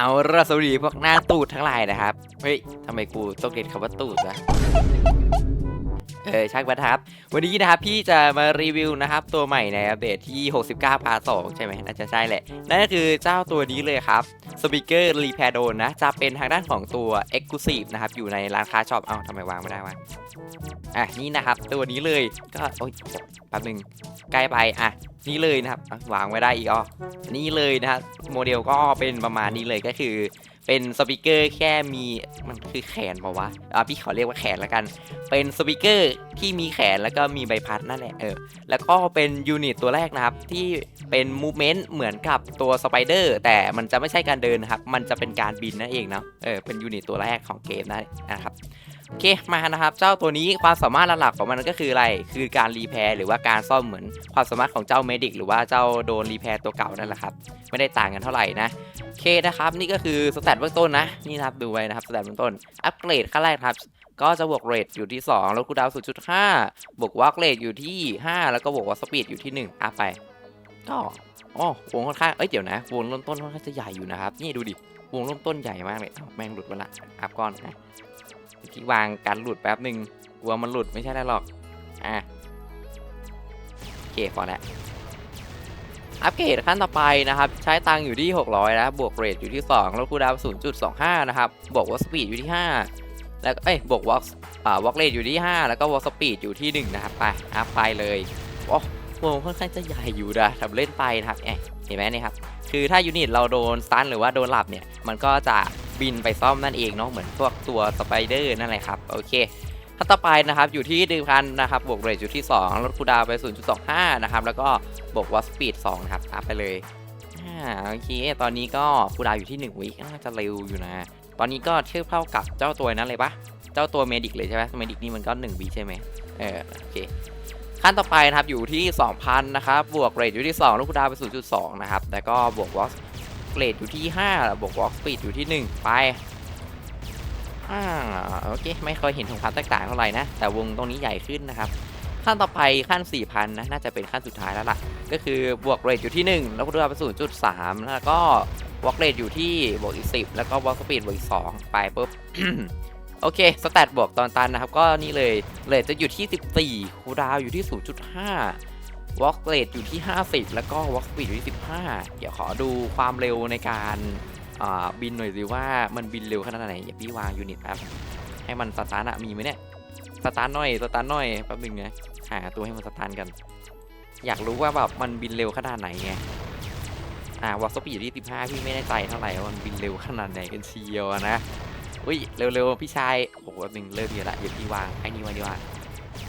เอาละสวัสดีพวกหน้าตูดทั้งหลายนะครับ เฮ้ยทำไมกูต้องเรียนคำว่าตูดนะเออช่างมันครับ วันนี้นะครับพี่จะมารีวิวนะครับ ตัวใหม่ในอัปเดตที่ 69พา2ใช่ไหมน่าจะใช่แหละ นั่นก็คือเจ้าตัวนี้เลยครับสปีกเกอร์รีแพร์โดนนะ จะเป็นทางด้านของตัว Exclusive นะครับ อยู่ในร้านค้าช็อปเอ้าทำไมวางไม่ได้วะอะนี่นะครับ ตัวนี้เลยก็โอ๊ยแป๊บนึงใกล้ไปอะนี่เลยนะครับวางไม่ได้อีกอ๋อนี่เลยนะครับโมเดลก็เป็นประมาณนี้เลยก็คือ เป็นสปีกเกอร์แค่มีมันคือแขนปล่าวะอะพี่ขอเรียกว่าแขนแล้วกัน เป็นสปีกเกอร์ที่มีแขนแล้วก็มีใบพัดนั่นแหละเออแล้วก็เป็นยูนิตตัวแรกนะครับที่เป็นมูเมนต์เหมือนกับตัวสไปเดอร์แต่มันจะไม่ใช่การเดินนะครับ มันจะเป็นการบินนั่นเองเนาะเออเป็นยูนิตตัวแรกของเกมนะนะครับ โอเคมานะครับ เจ้าตัวนี้ความสามารถหลักของมันก็คืออะไร คือการรีแพร์หรือว่าการซ่อมเหมือนความสามารถของเจ้าเมดิกหรือว่าเจ้าโดนรีแพร์ตัวเก่านั่นแหละครับ ไม่ได้ต่างกันเท่าไหร่นะโอเคนะครับ นี่ก็คือสแตทเบื้องต้นนะ นี่นะครับดูไว้นะครับสแตทเบื้องต้น อัปเกรดขั้นแรกครับ ก็จะบวกเรทอยู่ที่ 2 แล้วคูดาวน์0.5บวกวอล์กเรทอยู่ที่ 5 แล้วก็บวกวอล์กสปีดอยู่ที่ 1อัพไปก็อ๋อวงค่อนข้าง เอ้ย เดี๋ยวนะ วงเริ่มต้นค่อนข้างจะใหญ่อยู่นะครับ นี่ดูดิ วงเริ่มต้นใหญ่มากเลยแม่งหลุดมาละ อัพก่อนนะ ที่วางการหลุดแป๊บหนึ่งกลัวมันหลุดไม่ใช่อะไรหรอก อะโอเคพอแล้วอัปเกรดขั้นต่อไปนะครับ ใช้ตังอยู่ที่ 600 นะบวกเรทอยู่ที่ 2 แล้วคูดาวน์0.25 นะครับ บวกวอล์กสปีดอยู่ที่ 5 แล้วเอ้ยบวกวอล์กอ่าวอลเรทอยู่ที่ 5 แล้วก็วอล์กสปีดอยู่ที่ 1 นะครับ ไปอัพไปเลยโอ้วงค่อนข้างจะใหญ่อยู่นะทำเล่นไปนะครับเอ๊ะเห็นไหมนี่ครับ คือถ้ายูนิตเราโดนสตันหรือว่าโดนหลับเนี่ย มันก็จะ บินไปซ่อมนั่นเองเนาะเหมือนพวกตัวสไปเดอร์นั่นแหละครับโอเคขั้นต่อไปนะครับอยู่ที่ดึงพันนะครับ บวกเรทอยู่ที่ 2 ลดคูดาวน์ไป 0.25 นะครับ แล้วก็บวกวอสปีด 2 นะครับ อัพไปเลยอ่าโอเค ตอนนี้ก็คูดาวอยู่ที่ 1 วิน่าจะเร็วอยู่นะ ตอนนี้ก็เทียบเท่ากับเจ้าตัวนั้นเลยปะเจ้าตัวเมดิกเลยใช่ไหมเมดิกนี่มันก็ 1 วิใช่ไหมเออโอเค ขั้นต่อไปนะครับอยู่ที่ 2,000 นะครับ บวกเรทอยู่ที่ 2 ลดคูดาวน์ไป 0.2 นะครับ แล้วก็บวกวอส เรทอยู่ที่5บวกวอล์กสปีดอยู่ที่ 1 ไปอ่าโอเค ไม่เคยเห็นถึงความแตกต่างเท่าไหร่นะ แต่วงตรงนี้ใหญ่ขึ้นนะครับขั้นต่อไปขั้น 4,000 นะ น่าจะเป็นขั้นสุดท้ายแล้วล่ะ ก็คือบวกเรทอยู่ที่ 1 แล้วก็ด้วยไป0.3แล้วก็วอล์กเรทอยู่ที่บวกอีก 10 แล้วก็วอล์กสปีดบวกอีก 2 ไปปุ๊บ โอเค สแตทบวกตอนตันนะครับ ก็นี่เลยเรทจะอยู่ที่ 14คูดาวอยู่ที่ 0.5 วอล์กเรทอยู่ที่ 50 แล้วก็วอล์กสปีดอยู่ที่ 15 เดี๋ยวขอดูความเร็วในการบินหน่อยสิว่ามันบินเร็วขนาดไหนอย่าพี่วางยูนิตแป๊บให้มันสตาร์ทอะมีไหมเนี่ยสตาร์ทหน่อยสตาร์ทหน่อยแป๊บนึงนะหาตัวให้มันสตาร์ทกัน อยากรู้ว่าแบบมันบินเร็วขนาดไหนไงอ่าวอลสปีดอยู่ที่15พี่ไม่แน่ใจเท่าไหร่ว่ามันบินเร็วขนาดไหนกันเชียวนะอุ้ยเร็วๆพี่ชายโอ้โหแป๊บนึงเริ่มเยอะละเดี๋ยวพี่วางไอ้นี่มาดีกว่า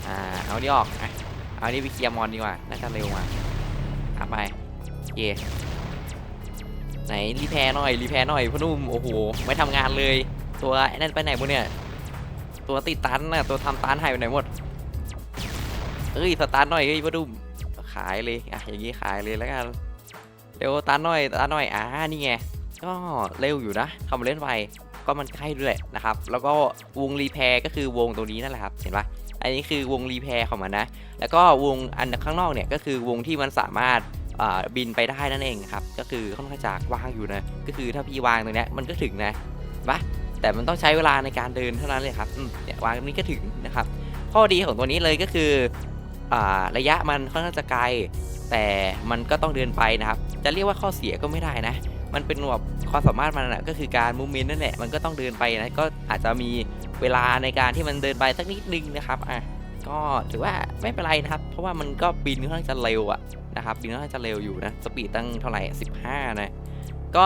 อ่าเอานี่ออกอะ เอานี่ไปเคลียร์มอนดีกว่า น่าจะเร็วมาเอาไปโอเคไหนรีแพร์หน่อยรีแพร์หน่อยพ่อนุ่มโอ้โหไม่ทำงานเลย ตัวไอ้นั่นไปไหนบุเนี่ยตัวติดตันน่ะตัวทำตันหายไปไหนหมดเอ้ยสตาร์หน่อยเฮ้ยพ่อนุ่มขายเลยอะอย่างงี้ขายเลยแล้วกันเร็วตันหน่อยตันหน่อยอ่านี่ไงก็เร็วอยู่นะทำเล่นไปก็มันใกล้ด้วยนะครับ แล้วก็วงรีแพร์ก็คือวงตรงนี้นั่นแหละครับ เห็นปะ อันนี้คือวงรีแพร์ของมันนะ แล้วก็วงอันข้างนอกเนี่ยก็คือวงที่มันสามารถบินไปได้นั่นเองครับ ก็คือค่อนข้างจะว่างอยู่นะ ก็คือถ้าพี่วางตรงเนี้ยมันก็ถึงนะปะแต่มันต้องใช้เวลาในการเดินเท่านั้นเลยครับเนี่ยวางตรงนี้ก็ถึงนะครับ ข้อดีของตัวนี้เลยก็คืออระยะมันค่อนข้างจะไกล แต่มันก็ต้องเดินไปนะครับ จะเรียกว่าข้อเสียก็ไม่ได้นะ มันเป็นแบบความสามารถมันนะก็คือการมูเมนต์นั่นแหละ มันก็ต้องเดินไปนะ ก็อาจจะมี เวลาในการที่มันเดินไปสักนิดนึงนะครับอะก็ถือว่าไม่เป็นไรนะครับ เพราะว่ามันก็บินค่อนข้างจะเร็วอะนะครับบินค่อนข้างจะเร็วอยู่นะสปีดตั้งเท่าไหร่ 15 นะ ก็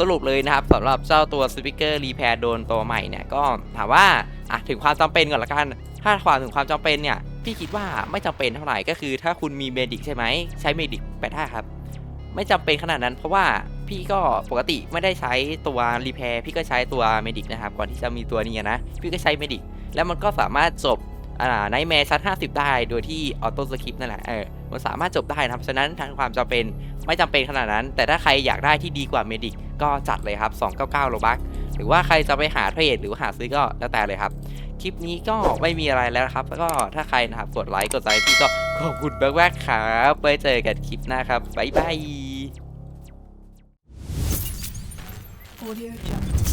สรุปเลยนะครับสำหรับเจ้าตัวสปีกเกอร์รีแพร์โดนตัวใหม่เนี่ยก็ถามว่าอะถึงความจำเป็นก่อนละกันถ้าความถึงความจำเป็นเนี่ยพี่คิดว่าไม่จำเป็นเท่าไหร่ก็คือถ้าคุณมีเมดิกใช่ไหมใช้เมดิกไปได้ครับ ไม่จำเป็นขนาดนั้นเพราะว่า พี่ก็ปกติไม่ได้ใช้ตัวรีแพร์พี่ก็ใช้ตัวเมดิกนะครับ ก่อนที่จะมีตัวนี้นะ พี่ก็ใช้เมดิกแล้วมันก็สามารถจบอ่าไนแมร์ชั้น50 ได้ โดยที่ออโต้สคริปต์นั่นแหละเออมันสามารถจบได้นะครับฉะนั้นทางความจำเป็นไม่จำเป็นขนาดนั้น แต่ถ้าใครอยากได้ที่ดีกว่าเมดิกก็จัดเลยครับ 299โลบักหรือว่าใครจะไปหาเทรดหรือหาซื้อก็แล้วแต่เลยครับ คลิปนี้ก็ไม่มีอะไรแล้วครับ แล้วก็ถ้าใครนะครับกดไลค์กดไลค์พี่ก็ขอบคุณมากๆครับไว้เจอกันคลิปหน้าครับบ๊ายบาย Audio Jungle.